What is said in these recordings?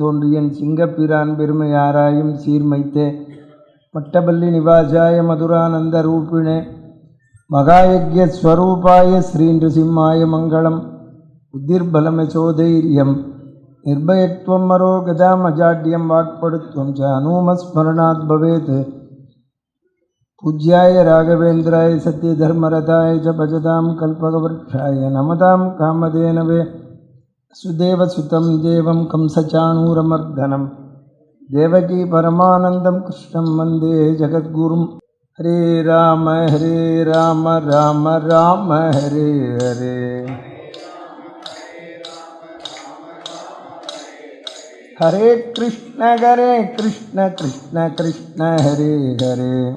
தோன்றியன் சிங்கப்பிரான் பெருமையாராயும் சீர்மைத்தே. பட்டபல்லி நிவாசாய மதுரானந்த ரூபிணே. மகாயஜஸ்வரூபாய ஸ்ரீநிருசிம்மாய மங்களம். புத்திர்பலமசோதைரியம் நிர்பயத்வம் மரோ கதாமஜாட்யம் வாக்படுத்துவம் ச அனூமஸ்மரணாத் பவேத். பூஜ்யாய ராகவேந்திராய சத்யதர்மரதாய ச பஜதாம் கல்பகவர்ஷாய நமதாம் காமதேனவே. சுதேவசுதம் தேவம் கம்சச்சாணூரமர்தனம். தேவகி பரமானந்தம் கிருஷ்ணம் வந்தே ஜகத்குரும். ஹரே ராம ஹரே ராம ராம ராம ஹரே ஹரே. ஹரே கிருஷ்ண ஹரே கிருஷ்ண கிருஷ்ண கிருஷ்ண ஹரே ஹரே.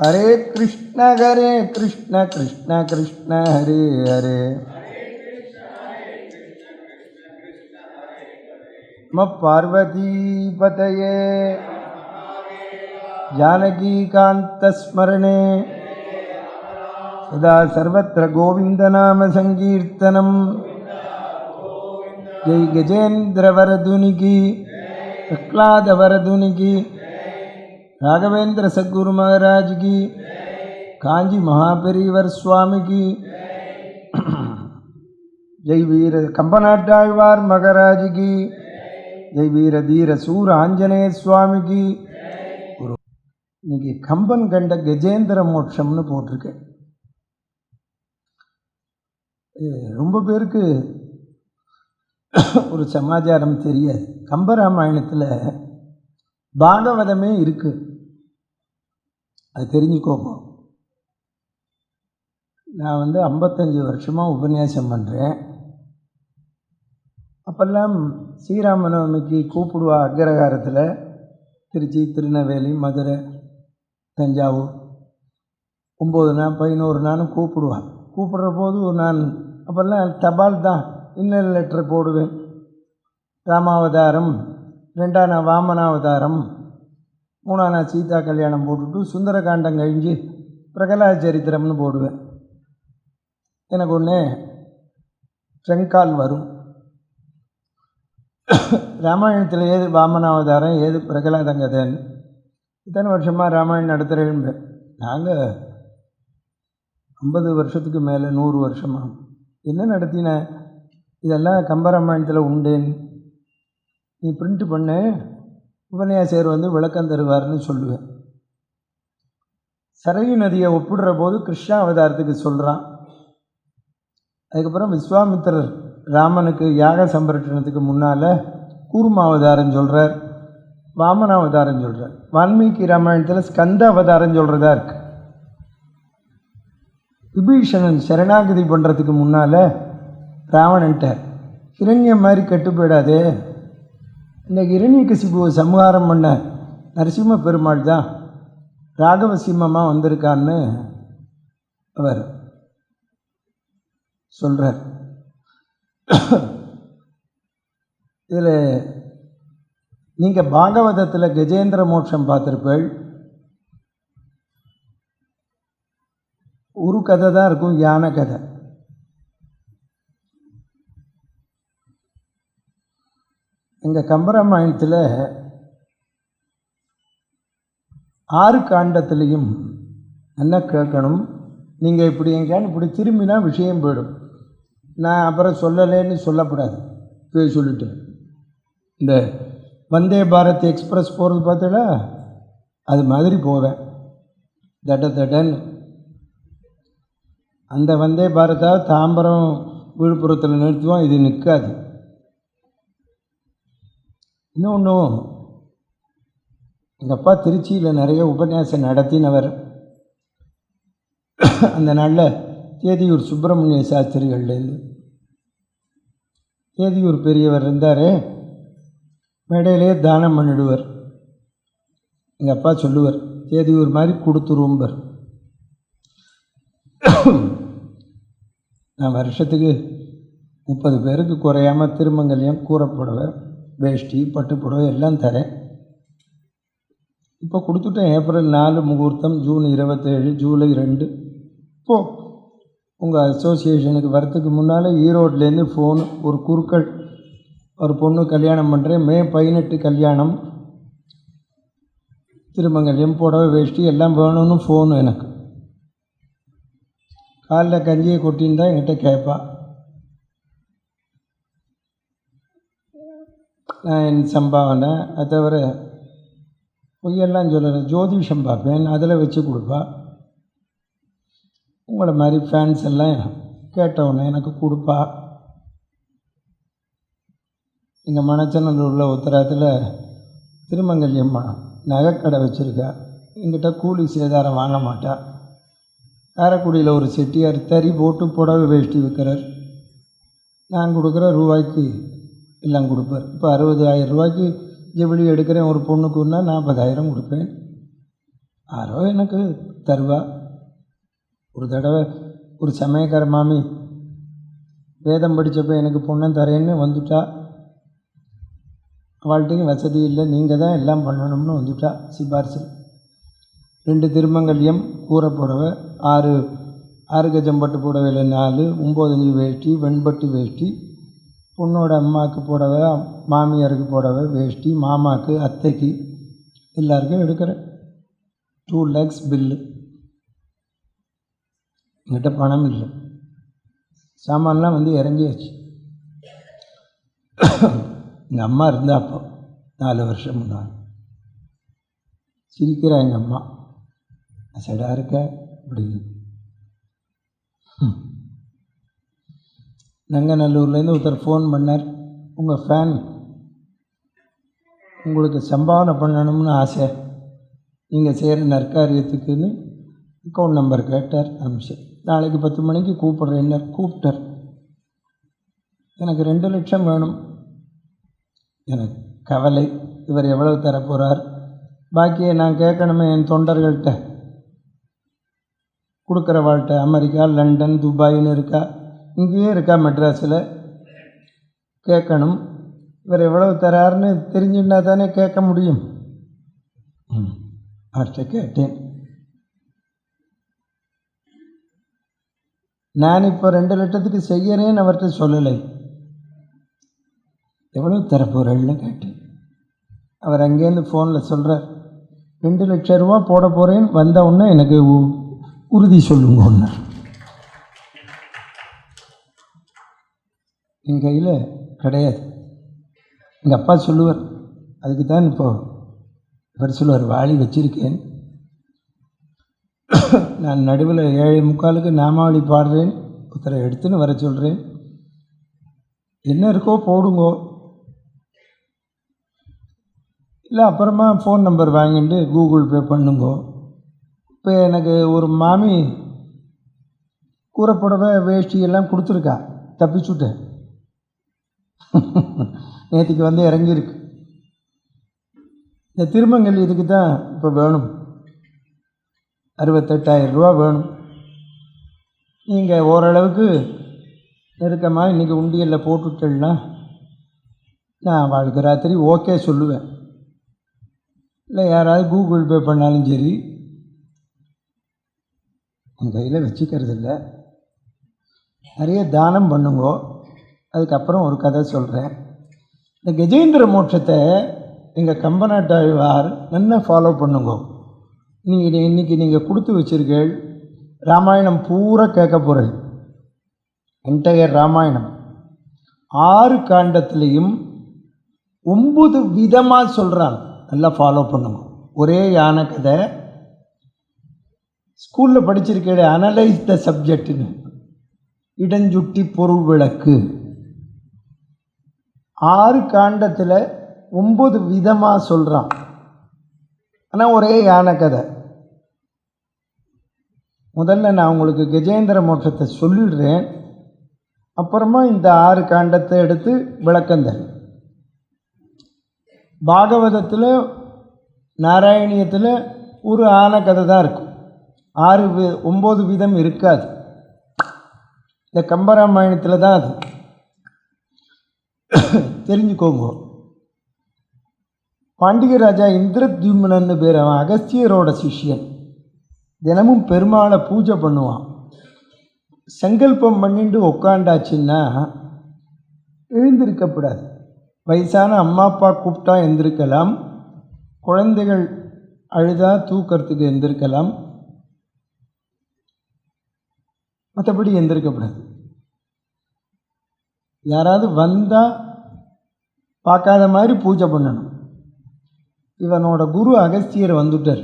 हरे कृष्ण हरे कृष्ण कृष्ण कृष्ण, हरे हरे। म पार्वती पार्वतीपतये जानकीकान्तस्मरणे सदा सर्वत्र गोविन्दनामसङ्कीर्तनं जय गजेन्द्रवरदुनिकी, प्रह्लादवरदुनिकी। ராகவேந்திர சத்குரு மகாராஜ்கி காஞ்சி மகாபெரியவர் சுவாமிக்கு ஜெய் வீர கம்பநாட்டாழ்வார் மகராஜிக்கு ஜெய் வீர தீர சூர ஆஞ்சநேய சுவாமிக்கு ஒரு இன்னைக்கு கம்பன் கண்ட கஜேந்திர மோட்சம்னு போட்டிருக்கேன் ரொம்ப பேருக்கு ஒரு சமாச்சாரம் தெரியாது. கம்பராமாயணத்தில் பாகவதமே இருக்குது அது தெரிஞ்சுக்கோங்க நான் வந்து ஐம்பத்தஞ்சு வருஷமாக உபன்யாசம் பண்ணுறேன் அப்போல்லாம் ஸ்ரீராமநவமிக்கு கூப்பிடுவா அக்ரகாரத்தில் திருச்சி திருநெல்வேலி மதுரை தஞ்சாவூர். ஒம்பது நாள் பதினோரு நாளும் கூப்பிடுவான் கூப்பிடுற போது நான் அப்போல்லாம் தபால் தான் இன்னல் லெட்டர் போடுவேன். ராமாவதாரம் ரெண்டாம் நான் வாமனாவதாரம் மூணாம் நான் சீதா கல்யாணம் போட்டுட்டு சுந்தரகாண்டம் கழிஞ்சு பிரகலாத சரித்திரம்னு போடுவேன். எனக்கு ஒன்று ட்ரெங்கால் வரும். ராமாயணத்தில் ஏது வாமனாவதாரம் ஏது பிரகலாதம் கதைன்னு இத்தனை வருஷமாக ராமாயணம் நடத்துகிறேன் நாங்கள் ஐம்பது வருஷத்துக்கு மேலே நூறு வருஷமாக என்ன நடத்தின? இதெல்லாம் கம்பராமாயணத்தில் உண்டேன். நீ பிரிண்ட் பண்ணு. உபன்யாசர் வந்து விளக்கம் தருவார்னு சொல்லுவேன். சரயு நதியை ஒப்பிடுற போது கிருஷ்ணா அவதாரத்துக்கு சொல்கிறான் அதுக்கப்புறம் விஸ்வாமித்திரர் ராமனுக்கு யாக சம்பரட்டினத்துக்கு முன்னால் கூர்ம அவதாரம் சொல்கிறார் வாமன அவதாரம் சொல்கிறார் வால்மீகி ராமாயணத்தில் ஸ்கந்த அவதாரம் சொல்கிறதா இருக்கு. விபீஷணன் சரணாகதி பண்ணுறதுக்கு முன்னால் ராவணன்ட்ட ஹிரண்யம் மாதிரி கெட்டு போயிடாதே இன்றைக்கி இரண்யகசிபுவை சம்ஹாரம் பண்ண நரசிம்ம பெருமாள் தான் ராகவசிம்மமாக வந்திருக்கான்னு அவர் சொல்கிறார் இதில் நீங்கள் பாகவதத்தில் கஜேந்திர மோட்சம் பார்த்துருப்பேள் ஒரு கதை தான் இருக்கும் யானை கதை. எங்கள் கம்பராமாயணத்தில் ஆறு காண்டத்துலேயும் என்ன கேட்கணும்? நீங்கள் இப்படி எங்கேயானு இப்படி திரும்பினா விஷயம் போயிடும். நான் அப்புறம் சொல்லலைன்னு சொல்லக்கூடாது. போய் சொல்லிட்டேன் இந்த வந்தே பாரத் எக்ஸ்பிரஸ் போகிறது பார்த்தீங்களா? அது மாதிரி போவேன். தட தடன்னு. அந்த வந்தே பாரதா தாம்பரம் விழுப்புரத்தில் நிறுத்துவோம் இது நிற்காது. இன்னொன்று எங்கள் அப்பா திருச்சியில் நிறைய உபன்யாசம் நடத்தினவர். அந்த நாளில் தேதியூர் சுப்பிரமணிய சாஸ்திரிகள்லேருந்து தேதியூர் பெரியவர் இருந்தார். மேடையிலே தானம் பண்ணிடுவார். எங்கள் அப்பா சொல்லுவார் தேதியூர் மாதிரி கொடுத்துரும்பர் நான் வருஷத்துக்கு முப்பது பேருக்கு குறையாமல் திருமங்கல்யம் கூறப்படுவேன் வேஷ்டி பட்டு புடவை எல்லாம் தரேன். இப்போ கொடுத்துட்டேன். ஏப்ரல் நாலு முகூர்த்தம் ஜூன் இருபத்தேழு ஜூலை ரெண்டு. போ. உங்கள் அசோசியேஷனுக்கு வரத்துக்கு முன்னால் ஈரோட்லேருந்து ஃபோன் ஒரு குறுக்கள் ஒரு பொண்ணு கல்யாணம் பண்ணுறேன் மே பதினெட்டு கல்யாணம். திருமங்கல்யம் புடவை வேஷ்டி எல்லாம் வேணும்னு ஃபோனு எனக்கு. காலைல கஞ்சியை கொட்டின்னு தான் என்கிட்ட கேட்பா. என் சம்பாவனை அது தவிர பொய்யெல்லாம் சொல்லலை ஜோதிஷம் பார்ப்பேன் அதில் வச்சு கொடுப்பா. உங்களை மாதிரி ஃபேன்ஸ் எல்லாம் கேட்டவுடனே எனக்கு கொடுப்பா. இங்கே உள்ள உத்தரத்தில் திருமங்கல்யம்மா நகைக்கடை வச்சுருக்கா. எங்கிட்ட கூலி சேதாரம் வாங்க மாட்டா. காரைக்குடியில் ஒரு செட்டியார் தறி போட்டு புடவை வேஷ்டி விற்கிறார். நான் கொடுக்குற ரூபாய்க்கு எல்லாம் கொடுப்பார். இப்போ அறுபதாயிரம் ரூபாய்க்கு ஜவுளி எடுக்கிறேன் ஒரு பொண்ணுக்குன்னா நாற்பதாயிரம் கொடுப்பேன். யாரோ எனக்கு தருவா. ஒரு தடவை ஒரு சமயக்கார மாமி வேதம் படித்தப்போ எனக்கு பொண்ணை தரேன்னு வந்துட்டா. அவள்கிட்டையும் வசதி இல்லை நீங்கள் தான் எல்லாம் பண்ணணும்னு வந்துட்டா சிபாரிசு. ரெண்டு திருமங்கல்யம் கூரை புடவை ஆறு ஆறு கஜம்பட்டு புடவையில் நாலு ஒம்பது வேட்டி வெண்பட்டு வேட்டி பொண்ணோட அம்மாவுக்கு புடவை மாமியாருக்கு புடவை வேஷ்டி மாமாவுக்கு அத்தைக்கு எல்லாருக்கும் எடுக்கிறேன். டூ லேக்ஸ் பில்லு என்கிட்ட பணம் இல்லை. சாமான்லாம் வந்து இறங்கியாச்சு. எங்கள் அம்மா இருந்தா அப்போ நாலு வருஷம் முன்னாள் சிரிக்கிறா எங்கள் அம்மா. அசடா இருக்க அப்படின்னு. நங்கநல்லூர்லேருந்து ஒருத்தர் ஃபோன் பண்ணார். உங்கள் ஃபேன் உங்களுக்கு சம்பாவனை பண்ணணும்னு ஆசை. நீங்கள் செய்கிற நற்காரியத்துக்குன்னு அக்கௌண்ட் நம்பர் கேட்டார் அனுப்பிச்சு நாளைக்கு பத்து மணிக்கு கூப்பிட்றேன்னு கூப்பிட்டார். எனக்கு ரெண்டு லட்சம் வேணும். எனக்கு கவலை. இவர் எவ்வளவு தரப்போகிறார் பாக்கியை நான் கேட்கணுமே என் தொண்டர்கள்ட்ட. கொடுக்குறவாள்கிட்ட அமெரிக்கா லண்டன் துபாயின்னு இருக்கா? இங்கேயே இருக்கா மெட்ராஸில்? கேட்கணும். இவர் எவ்வளவு தராருன்னு தெரிஞ்சுன்னா தானே கேட்க முடியும். ம் அவர்கிட்ட கேட்டேன். நான் இப்போ ரெண்டு லட்சத்துக்கு செய்யறேன்னு அவர்கிட்ட சொல்லலை. எவ்வளோ தரப்போகிறேன்னு கேட்டேன். அவர் அங்கேருந்து ஃபோனில் சொல்கிறார் ரெண்டு லட்ச ரூபா போட போகிறேன்னு வந்த உடனே எனக்கு உறுதி சொல்லுங்க ஒன்று என் கையில் கிடையாது. எங்கள் அப்பா சொல்லுவார் அதுக்கு தான் இப்போது இவர் சொல்லுவார் வாளி வச்சிருக்கேன். நான் நடுவில் ஏழை முக்காலுக்கு நாமாவளி பாடுறேன் ஒருத்தரை எடுத்துன்னு வர சொல்கிறேன் என்ன இருக்கோ போடுங்கோ. இல்லை அப்புறமா ஃபோன் நம்பர் வாங்கிட்டு கூகுள் பே பண்ணுங்கோ. இப்போ எனக்கு ஒரு மாமி கூரைப்புடவை வேஷ்டி எல்லாம் கொடுத்துருக்கா தப்பிச்சுட்டேன். நேற்றுக்கு வந்து இறங்கியிருக்கு. இந்த திருமங்கல் இதுக்கு தான் இப்போ வேணும். அறுபத்தெட்டாயிரம் ரூபா வேணும். நீங்கள் ஓரளவுக்கு நெருக்கமாக இன்றைக்கி உண்டியலில் போட்டுட்டேன்னா நான் வாழ்க்கை ராத்திரி ஓகே சொல்லுவேன். இல்லை யாராவது கூகுள் பே பண்ணாலும் சரி என் கையில் வச்சுக்கிறது இல்லை நிறைய தானம் பண்ணுங்கோ. அதுக்கப்புறம் ஒரு கதை சொல்கிறேன் இந்த கஜேந்திர மோட்சத்தை எங்கள் கம்பநாட்டாழ்வார் நல்லா ஃபாலோ பண்ணுங்கோ. நீங்கள் இன்றைக்கி நீங்கள் கொடுத்து வச்சிருக்கீள் ராமாயணம் பூரா கேட்க போகிறேன் என்டையர் ராமாயணம். ஆறு காண்டத்துலேயும் ஒம்பது விதமாக சொல்கிறாங்க நல்லா ஃபாலோ பண்ணுங்க. ஒரே யானை கதை. ஸ்கூலில் படிச்சிருக்கேன். அனலைஸ் த சப்ஜெக்ட்னு இடஞ்சுட்டி பொருள் விளக்கு. ஆறு காண்டத்தில் ஒம்பது விதமாக சொல்கிறான் ஆனால் ஒரே யானை கதை. முதல்ல நான் உங்களுக்கு கஜேந்திர மோட்சத்தை சொல்லிடுறேன். அப்புறமா இந்த ஆறு காண்டத்தை எடுத்து விளக்கந்தல் பாகவதத்தில் நாராயணியத்தில் ஒரு ஆன கதை தான் இருக்கும். ஆறு வி ஒம்பது விதம் இருக்காது. இந்த கம்பராமாயணத்தில் தான் அது. தெரிஞ்சுக்கோங்க. பாண்டிய ராஜா இந்திரத்யும்னன்னு பேர். அவன் அகஸ்தியரோட சிஷ்யன். தினமும் பெருமாளை பூஜை பண்ணுவான். சங்கல்பம் பண்ணிட்டு உக்காண்டாச்சுன்னா எழுந்திருக்கப்படாது. வயசான அம்மா அப்பா கூப்பிட்டா எந்திருக்கலாம். குழந்தைகள் அழுதா தூக்கிறதுக்கு எந்திருக்கலாம். மற்றபடி எந்திருக்கப்படாது. யாராவது வந்தால் பார்க்காத மாதிரி பூஜை பண்ணணும். இவனோட குரு அகஸ்தியர் வந்துட்டார்.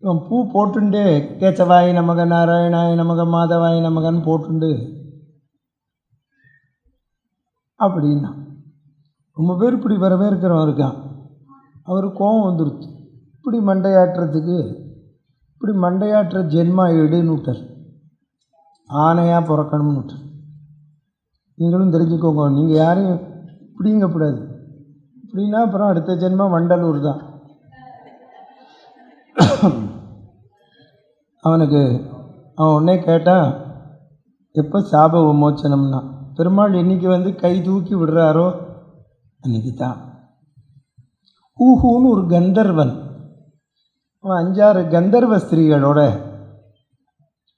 இவன் பூ போட்டுண்டு கேச்சவாய் நமக நாராயணாய நமக மாதவாய் நமகன்னு போட்டுண்டு. அப்படின்னா ரொம்ப பேர் இப்படி வரவேற்கிறவன் இருக்கான். அவர் கோபம் வந்துருச்சு. இப்படி மண்டையாட்டுறதுக்கு இப்படி மண்டையாட்டுற ஜென்மா எடுன்னு விட்டார். ஆணையாக பிறக்கணும்னு விட்டார். நீங்களும் தெரிஞ்சுக்கோங்க. நீங்கள் யாரையும் பிடிங்கக்கூடாது அப்படின்னா அப்புறம் அடுத்த ஜென்மம் வண்டலூர் தான். அவனுக்கு அவன் உடனே கேட்டான் எப்போ சாப விமோச்சனம்னா பெருமாள் இன்னைக்கு வந்து கை தூக்கி விடுறாரோ? அன்னைக்கு தான். ஊஹூன்னு ஒரு கந்தர்வன். அவன் அஞ்சாறு கந்தர்வ ஸ்திரீகளோட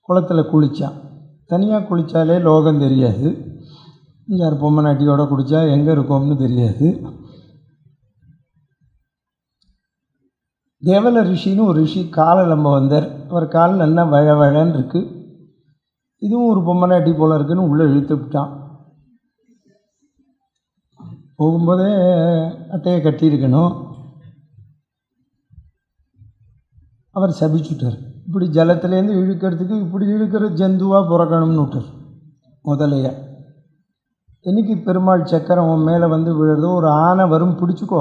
குளத்தில் குளித்தான் தனியாக குளித்தாலே லோகம் தெரியாது. அஞ்சாறு பொம்மநாட்டியோட குடித்தா எங்கே இருக்கோம்னு தெரியாது. தேவல ரிஷின்னு ஒரு ரிஷி காலை நம்ம வந்தார். அவர் கால் நல்லா வழ வழன்னு இருக்குது இதுவும் ஒரு பொம்மநாட்டி போல் இருக்குன்னு உள்ளே இழுத்து விட்டான். போகும்போதே அட்டையை கட்டியிருக்கணும். அவர் சபிச்சுட்டார். இப்படி ஜலத்துலேருந்து இழுக்கிறதுக்கு இப்படி இழுக்கிற ஜந்துவாக பிறக்கணும்னு விட்டார். முதலையை. என்னைக்கு பெருமாள் சக்கரம் உன் மேலே வந்து விழுறதோ ஒரு ஆனை வரும் பிடிச்சிக்கோ.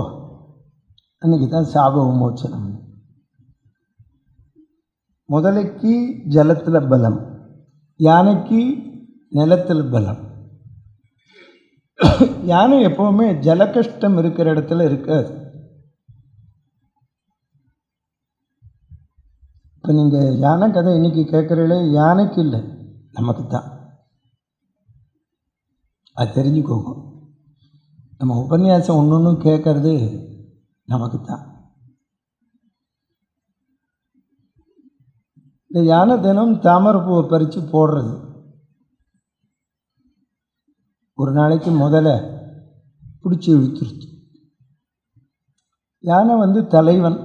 அன்றைக்கி தான் சாப விமோச்சனம் முதலைக்கு ஜலத்தில் பலம் யானைக்கு நிலத்தில் பலம். யானை எப்போவுமே ஜலகஷ்டம் இருக்கிற இடத்துல இருக்காது. இப்போ நீங்கள் யானை கதை இன்றைக்கி கேட்குறீங்களே யானைக்கு இல்லை நமக்கு தான். அது தெரிஞ்சுக்கோங்க. நம்ம உபன்யாசம் ஒன்று ஒன்றும் கேட்கறது நமக்கு தான் இந்த யானை தினம் தாமரைப்பூவை பறித்து போடுறது. ஒரு நாளைக்கு முதல்ல பிடிச்சி இழுத்துருச்சு யானை வந்து தலைவன்.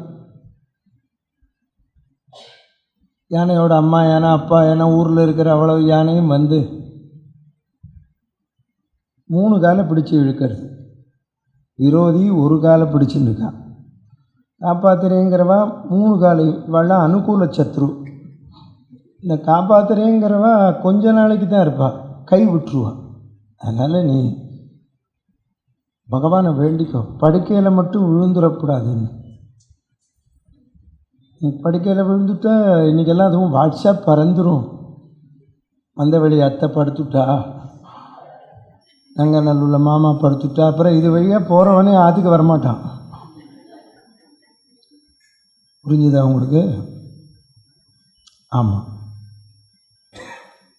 யானையோட அம்மா யானை அப்பா யானை ஊரில் இருக்கிற அவ்வளவு யானையும் வந்து மூணு காலை பிடிச்சி இழுக்கிறது. விரோதி ஒரு காலை பிடிச்சின்னு இருக்கான் காப்பாத்துறேங்கிறவா மூணு காலை இவெல்லாம் அனுகூல சத்ரு. இந்த காப்பாத்துறேங்கிறவா கொஞ்ச நாளைக்கு தான் இருப்பாள் கை விட்டுருவா. அதனால் நீ பகவானை வேண்டிக்கோ. படுக்கையில் மட்டும் விழுந்துடக்கூடாதுன்னு. நீ படுக்கையில் விழுந்துட்டா இன்றைக்கெல்லாம் அதுவும் வாட்ஸ்அப் பறந்துடும் வந்த வழி அத்தை படுத்துட்டா. நங்கநல்லூரில் மாமா படுத்துட்டா அப்புறம் இது வழியாக போகிறவனே ஆற்றுக்கு வரமாட்டான். புரிஞ்சுதா உங்களுக்கு? ஆமாம்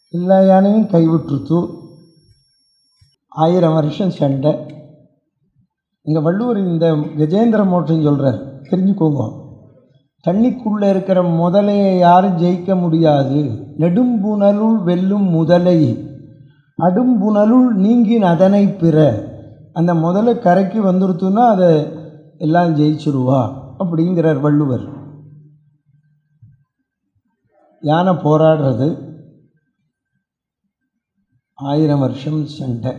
எல்லா யானையும் கைவிட்டுருத்து. ஆயிரம் வருஷம் சண்டை. இங்கே வள்ளுவர் இந்த கஜேந்திர மோட்சம் சொல்கிறார் தெரிஞ்சுக்கோங்க. தண்ணிக்குள்ளே இருக்கிற முதலையை யாரும் ஜெயிக்க முடியாது. நெடும்புணலுள் வெல்லும் முதலை. அடும்புணலுள் நீங்கின் அதனை பிற. அந்த முதல்ல கரைக்கு வந்துருத்துன்னா அதை எல்லாம் ஜெயிச்சிருவா அப்படிங்கிறார் வள்ளுவர். யானை போராடுறது? ஆயிரம் வருஷம் சண்டை.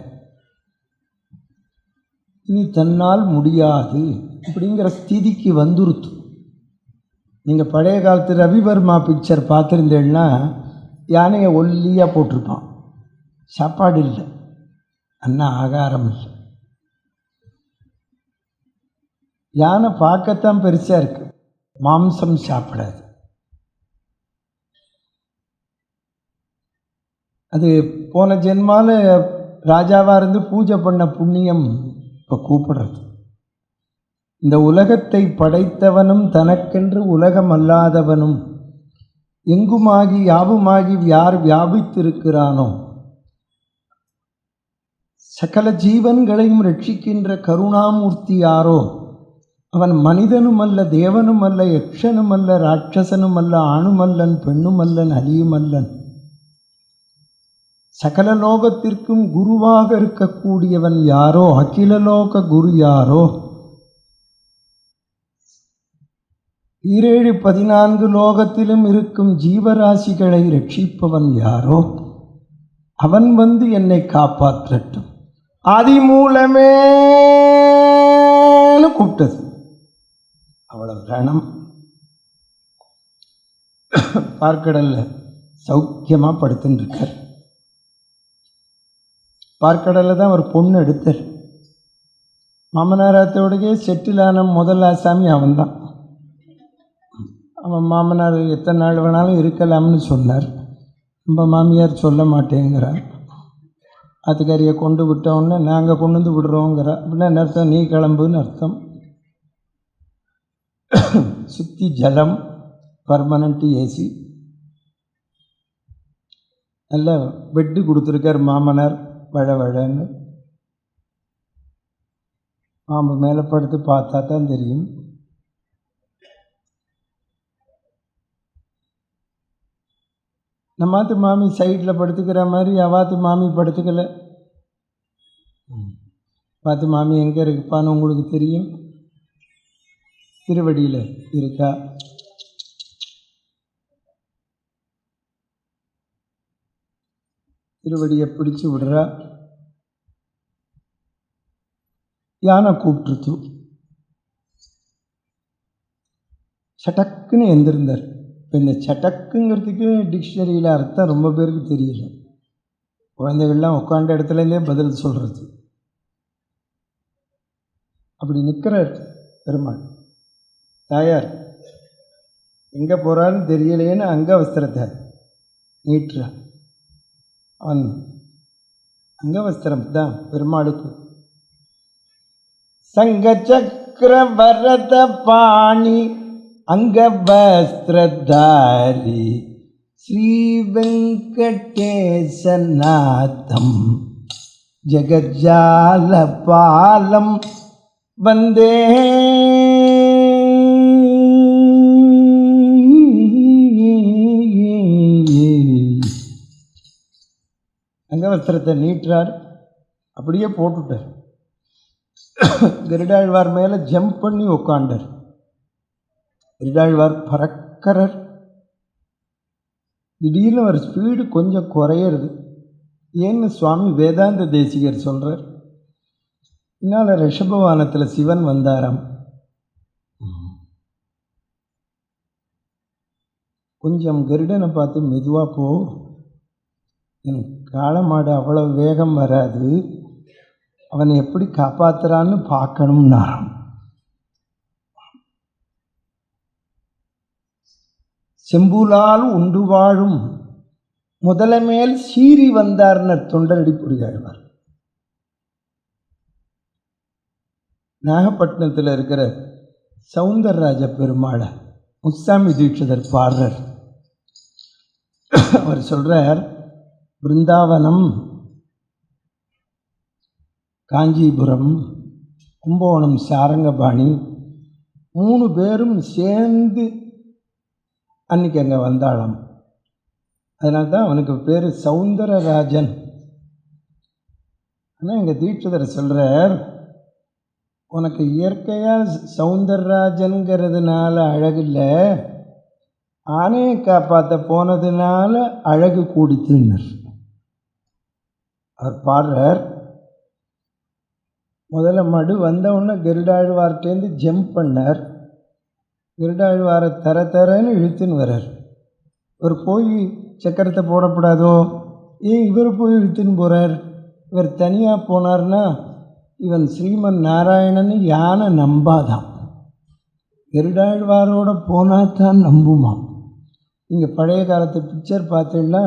இனி தன்னால் முடியாது அப்படிங்கிற ஸ்திதிக்கு வந்துருத்து. நீங்கள் பழைய காலத்து ரவிவர்மா பிக்சர் பார்த்துருந்தேன்னா யானையை ஒல்லியாக போட்டிருப்பான். சாப்பாடு இல்லை அண்ணா ஆகாரம் இல்லை யானை பார்க்கத்தான் பெருசாக இருக்கு. மாம்சம் சாப்பிடாது. அது போன ஜென்மால ராஜாவாக இருந்து பூஜை பண்ண புண்ணியம் இப்போ கூப்பிடுறது. இந்த உலகத்தை படைத்தவனும் தனக்கென்று உலகம் அல்லாதவனும் எங்குமாகி யாவுமாகி யார் வியாபித்திருக்கிறானோ சகல ஜீவன்களையும் ரட்சிக்கின்ற கருணாமூர்த்தி யாரோ? அவன் மனிதனும் அல்ல தேவனும் அல்ல யக்ஷனும் அல்ல ராட்சசனும் அல்ல ஆணுமல்லன் பெண்ணுமல்லன் அலியுமல்லன். சகல லோகத்திற்கும் குருவாக இருக்கக்கூடியவன் யாரோ? அகிலலோக குரு யாரோ? ஈரேழு பதினான்கு லோகத்திலும் இருக்கும் ஜீவராசிகளை ரட்சிப்பவன் யாரோ? அவன் வந்து என்னை காப்பாற்றட்டும். ஆதி கூப்பிட்டது. அவ்வளவு கணம் பார்க்கடல்ல சௌக்கியமாக படுத்துன்னு இருக்கார் பார்க்கடலில் தான் ஒரு பொண்ணு எடுத்தார். மாமனாரத்தோடையே செட்டிலான முதல் ஆசாமி அவன்தான். அவன் மாமனார் எத்தனை நாள் வேணாலும் இருக்கலாம்னு சொன்னார். நம்ம மாமியார் சொல்ல மாட்டேங்கிறார். ஆத்துக்காரியை கொண்டு விட்டோன்னே நாங்கள் கொண்டு வந்து விடுறோங்கிற. அப்படின்னா அர்த்தம்? நீ கிளம்புன்னு அர்த்தம். சுற்றி ஜலம் பர்மனண்ட் ஏசி நல்ல பெட்டு கொடுத்துருக்கார் மாமனார் வழ வழன்னு பாம்பு மேலே படுத்து பார்த்தா தான் தெரியும். நம்மாத்து மாமி சைடில் படுத்துக்கிற மாதிரி அவாத்து மாமி படுத்துக்கலை. பார்த்து மாமி எங்கே இருக்குப்பான்னு உங்களுக்கு தெரியும். திருவடியில் இருக்கா? திருவடியை பிடிச்சி விடுறா. யானை கூப்பிட்டுருத்து சட்டக்குன்னு எந்திருந்தார் இப்போ இந்த சட்டக்குங்கிறதுக்கு டிக்ஷனரியில் அர்த்தம் ரொம்ப பேருக்கு தெரியல. குழந்தைகள்லாம் உட்காண்ட இடத்துலேருந்தே பதில் சொல்கிறது அப்படி நிற்கிறார் பெருமாள். தாயார் எங்கே போகிறான்னு தெரியலையேன்னு அங்கே வஸ்திரத்தை நீட்டுறா. அவன் அங்கவஸ்திரம் தான் பெருமாளுக்கு. சங்க சக்கர வரத பாணி அங்கவஸ்திரதாரி ஸ்ரீ வெங்கடேசநாதம் ஜெகஜாலபாலம் வந்தே. அங்கவஸ்திரத்தை நீட்டுறார் அப்படியே போட்டுட்டார். கருடாழ்வார் மேலே ஜம்ப் பண்ணி உட்காண்டார் கருடாழ்வார் பறக்கரர் திடீர்னு ஒரு ஸ்பீடு கொஞ்சம் குறையிறது. ஏன்னு சுவாமி வேதாந்த தேசிகர் சொல்கிறார் இதனால் ரிஷபவானத்தில் சிவன் வந்தாராம். கொஞ்சம் கருடனை பார்த்து மெதுவாக போ. என் காளமாடு அவ்வளோ வேகம் வராது. அவனை எப்படி காப்பாற்றுறான்னு பார்க்கணும்னாராம். செம்புலால் உண்டு வாழும். முதலமேல் சீறி வந்தார்னர் தொண்டரடி புரியாழ்வார். நாகப்பட்டினத்தில் இருக்கிற சவுந்தரராஜ பெருமாளை முத்தாமி தீட்சிதர் பாடுறார். அவர் சொல்கிறார் பிருந்தாவனம் காஞ்சிபுரம் கும்பகோணம் சாரங்கபாணி மூணு பேரும் சேர்ந்து அன்னைக்கு அங்கே வந்தாளாம். அதனால தான் அவனுக்கு பேர் சௌந்தரராஜன் ஆனால் எங்கள் தீட்சிதர் சொல்கிறார் உனக்கு இயற்கையாக சவுந்தரராஜன்கிறதுனால அழகில்லை ஆனையை காப்பாற்ற போனதுனால அழகு கூடித்துன்னர் அவர் பாடுறார் முதல்ல மடு வந்தவுடனே கருடாழ்வார்ட்டேருந்து ஜம்ப் பண்ணார். கருடாழ்வாரை தர தரன்னு இழுத்துன்னு வர்றார். இவர் போய் சக்கரத்தை போடக்கூடாதோ ஏன் இவர் போய் இழுத்துன்னு போகிறார் இவர் தனியாக போனார்னா இவன் ஸ்ரீமன் நாராயணன் யானை நம்பாதான் கருடாழ்வாரோட போனால் தான் நம்புமாம். நீங்கள் பழைய காலத்து பிக்சர் பார்த்தீங்கன்னா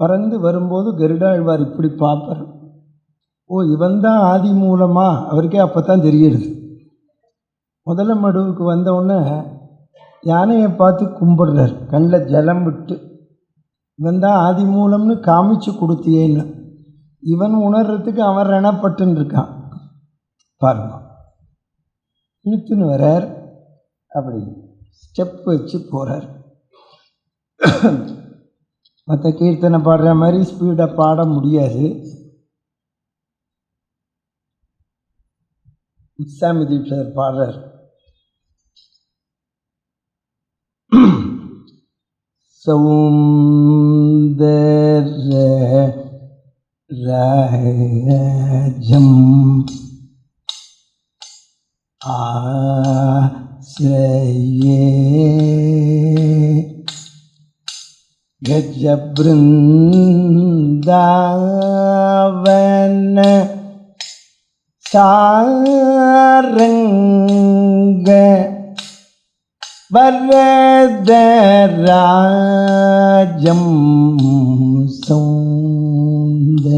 பறந்து வரும்போது கருடாழ்வார் இப்படி பார்ப்பார். ஓ இவன் தான் ஆதி மூலமாக அவருக்கே அப்போ தான் தெரியுது முதல மடுவுக்கு வந்தவுடனே யானையை பார்த்து கும்பிடுறார். கண்ணில் ஜலம் விட்டு இவன் தான் ஆதி மூலம்னு காமிச்சு கொடுத்தியேன்னு இவன் உணர்றதுக்கு அவன் ரணப்பட்டுன்னு இருக்கான். பாருங்க. இழுத்துன்னு வரார் அப்படி ஸ்டெப் வச்சு போகிறார் மற்ற கீர்த்தனை பாடுற மாதிரி ஸ்பீடாக பாட முடியாது. முத்தாமி தீட்சர் பாடுறார். சௌந்தராஜம் ஆசிரயே. கஜபிருந்தாவன சாரங்க വരദരാജം സൗന്ദര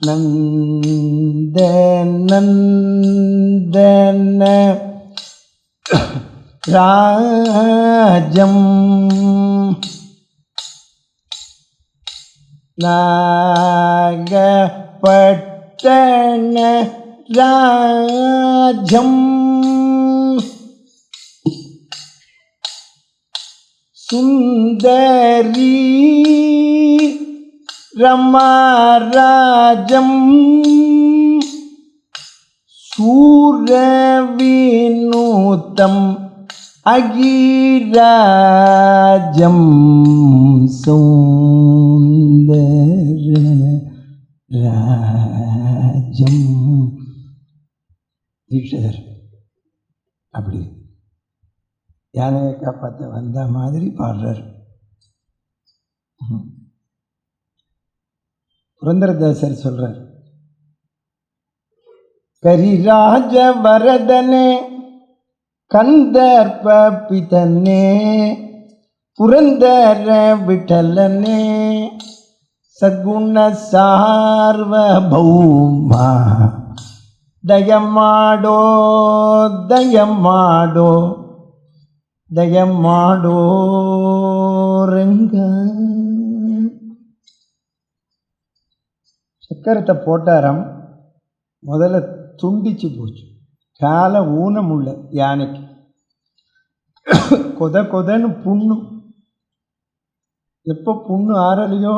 നന്ദ നന്ദന രാജം നാഗപട്ടണ രാജം சுந்தரி ரமாராஜம் சூரவினூத்தம் அகிராஜம் சுந்தர ராஜம் தீட்சிதர் அப்படி யானையை காப்பாற்ற வந்த மாதிரி பாடுறார் புரந்தரதாசர் சொல்றார் கரிராஜ வரதனே கந்தர்ப்ப பிதனே புரந்தர விட்டலனே ಸಗುಣ ಸಾರ್ವಭೌಮ ದಯ ಮಾಡೋ ದಯ ಮಾಡೋ ದಯ ಮಾಡೋ ರಂಗ சக்கரத்தை போட்டாராம் முதல்ல துண்டிச்சு போச்சு காலை ஊனம் உள்ள யானைக்கு கொத கொதன்னு புண்ணு எப்போ புண்ணு ஆறலையோ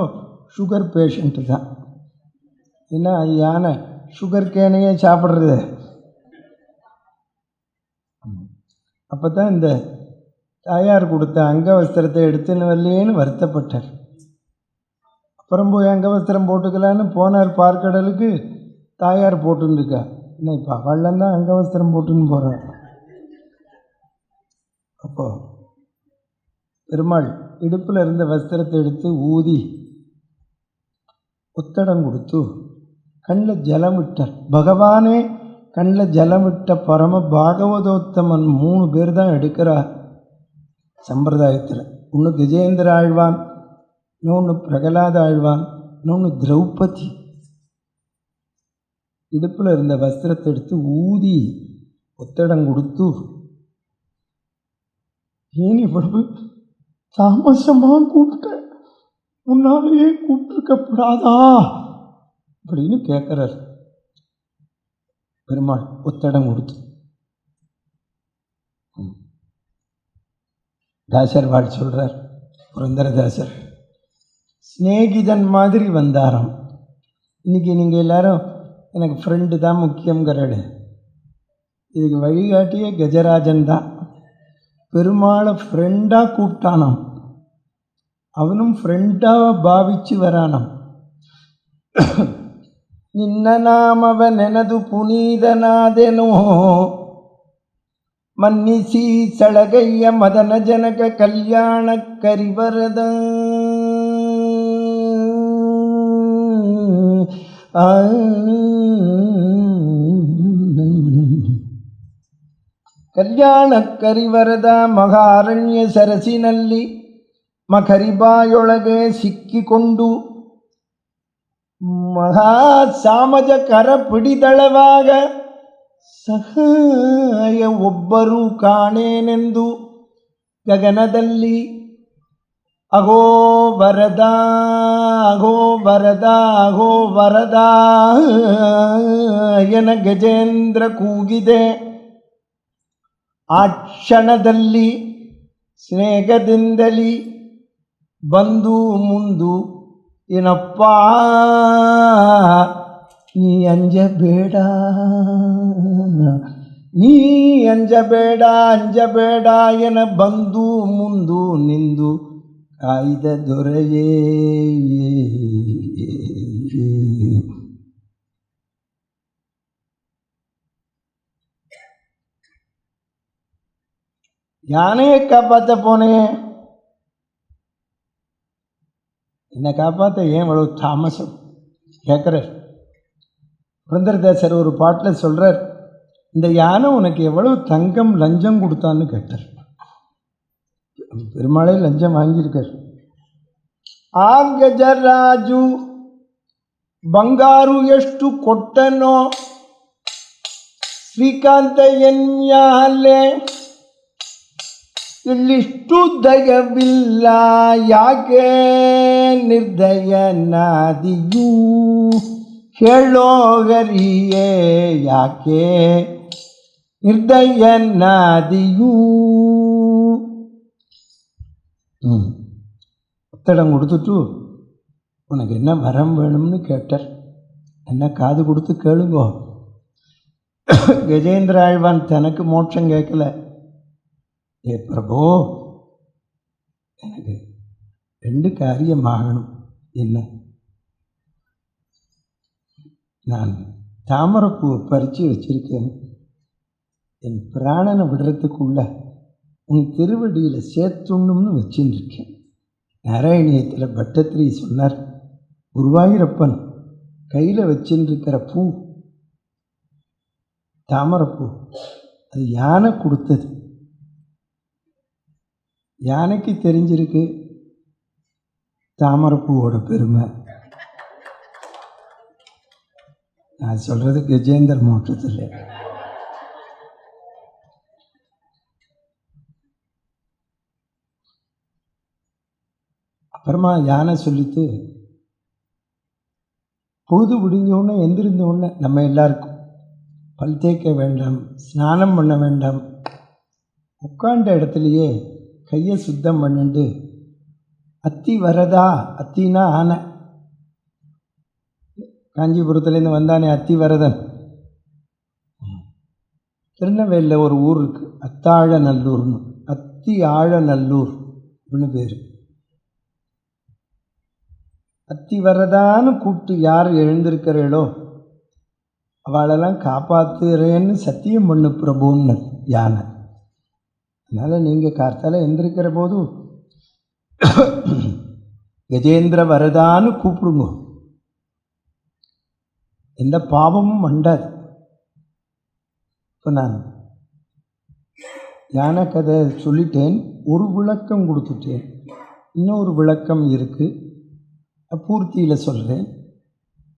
சுகர் பேஷண்ட்டு தான் ஏன்னா யானை சுகர் கேனையே சாப்பிட்றது அப்போ தான் இந்த தாயார் கொடுத்த அங்கவஸ்திரத்தை எடுத்துன்னு வரலையேன்னு வருத்தப்பட்டார். அப்புறம் போய் அங்கவஸ்திரம் போட்டுக்கலான்னு போனார் பார்க்கடலுக்கு. தாயார் போட்டுருக்கா என்ன இப்போ அவள்லாம் தான் அங்கவஸ்திரம் போட்டுன்னு போகிறார் அப்போ பெருமாள் இடுப்பில் இருந்த வஸ்திரத்தை எடுத்து ஊதி ஒத்தடம் கொடுத்து கண்ணில் ஜலம் விட்டார் பகவானே கண்ணில் ஜலம் விட்ட பரம பாகவதோத்தமன் மூணு பேர் தான் எடுக்கிறார். சம்பிரதாயத்தில். ஒன்று கஜேந்திர ஆழ்வான் இன்னொன்று பிரகலாத ஆழ்வான் இன்னொன்று திரௌபதி. இடுப்பில் இருந்த வஸ்திரத்தை எடுத்து ஊதி ஒத்தடம் கொடுத்து ஏன் இவ்வளவு தாமசமாக கூப்பிட்ட. முன்னாலேயே கூப்பிட்டுருக்கப்படாதா? அப்படின்னு கேட்குறார். பெருமாள் ஒத்தடம் கொடுத்து. தாசர் வாழ் சொல்கிறார் புரந்தரதாசர் சிநேகிதன் மாதிரி வந்தாராம். இன்றைக்கி நீங்கள் எல்லோரும் எனக்கு ஃப்ரெண்டு தான் முக்கியங்கிறாரு இதுக்கு வழிகாட்டியே கஜராஜன் தான். பெருமாளை ஃப்ரெண்டாக கூப்பிட்டானாம். அவனும் ஃப்ரெண்டாக பாவிச்சு வரானாம். நின்ன நாமவன் எனது புனீதனாதெனோ ಮನ್ನಿಸಿ ಸಳಗಯ್ಯ ಮದನ ಜನಕ ಕಲ್ಯಾಣ ಕರಿವರದ ಆ ಕಲ್ಯಾಣ ಕರಿವರದ ಮಹಾರಣ್ಯ ಸರಸಿನಲ್ಲಿ ಮಖರಿಬಾಯೊಳಗೆ ಸಿಕ್ಕಿಕೊಂಡು ಮಹಾ ಸಾಮಜ ಕರ ಪಿಡಿದಳವಾಗ ಸಹಾಯ ಒಬ್ಬರು ಕಾಣೇನೆಂದು ಗಗನದಲ್ಲಿ ಅಗೋ ವರದ ಅಗೋ ವರದ ಅಗೋ ವರದ ಎನ ಗಜೇಂದ್ರ ಕೂಗಿದೆ. ಆ ಕ್ಷಣದಲ್ಲಿ ಸ್ನೇಹದಿಂದಲಿ ಬಂದು ಮುಂದು, ಏನಪ್ಪ ನೀ ಅಂಜಬೇಡ ನೀ ಅಂಜಬೇಡ ಅಂಜಬೇಡ ಎನ ಬಂದು ಮುಂದು ನಿಂದು ಕಾಯ್ದ ದೊರೆಯೇ யானே காப்பாற்ற போனேன் என்னை காப்பாற்ற ஏன் இவ்வளவு தாமசம் கேட்குறார் புரந்தரதாசர் ஒரு பாட்டில் சொல்கிறார் இந்த யானை உனக்கு எவ்வளவு தங்கம் லஞ்சம் கொடுத்தான்னு கேட்டார் பெருமாளே லஞ்சம் வாங்கியிருக்கார் ಆ ಗಜರಾಜು ಬಂಗಾರು ಎಷ್ಟು ಕೊಟ್ಟನೋ ಶ್ರೀಕಾಂತ ಎನ್ಯಾಲೆ ಇಲ್ಲಿಷ್ಟು ದಯವಿಲ್ಲ ಯಾಕೆ ನಿರ್ದಯನಾದಿಯೂ ಹೇಳೋಗರಿಯೇ ಯಾಕೆ ನಿರ್ದಯನಾದಿಯೂ ம் புத்தடம் கொடுத்துட்டு உனக்கு என்ன வரம் வேணும்னு கேட்டார் என்ன காது கொடுத்து கேளுங்கோ கஜேந்திர ஆழ்வான் தனக்கு மோட்சம் கேட்கல ஏ பிரபு எனக்கு ரெண்டு காரியம் ஆகணும் என்ன நான் தாமரைப்பூவை பறித்து வச்சிருக்கேன். என் பிராணனை விடுறதுக்குள்ள உன் திருவடியில் சேர்த்துண்ணும்னு வச்சுருக்கேன் நாராயணியத்தில் பட்டத்திரி சொன்னார் குருவாயூரப்பன் கையில் வச்சுருக்கிற பூ தாமரைப்பூ அது யானை கொடுத்தது. யானைக்கு தெரிஞ்சிருக்கு தாமரைப்பூவோட பெருமை. நான் சொல்கிறது கஜேந்தர் மோட்டத்தில் அப்புறமா யானை சொல்லித்து பொழுது விடிஞ்ச உடனே எந்திருந்த உடனே நம்ம எல்லாருக்கும் பல் தேய்க்க வேண்டாம் ஸ்நானம் பண்ண வேண்டாம் உட்காண்ட இடத்துலையே கையை சுத்தம் பண்ணிட்டு அத்தி வரதா அத்தினா ஆனை காஞ்சிபுரத்துலேருந்து வந்தானே அத்திவரதன். திருநெல்வேலியில் ஒரு ஊர் இருக்குது அத்தாழநல்லூர்னு. அத்தி ஆழநல்லூர் அப்படின்னு பேர். அத்தி வரதான்னு கூப்பிட்டு யார் எழுந்திருக்கிறீளோ அவளெல்லாம் காப்பாத்துறேன்னு சத்தியம் பண்ணு பிரபுன்னு யானை. அதனால் நீங்கள் கார்த்தால எந்திருக்கிற போது கஜேந்திர வரதான்னு கூப்பிடுங்க. எந்த பாவமும் மண்டாது இப்போ நான் யானை கதை சொல்லிட்டேன். ஒரு விளக்கம் கொடுத்துட்டேன். இன்னொரு விளக்கம் இருக்குது பூர்த்தியில் சொல்கிறேன்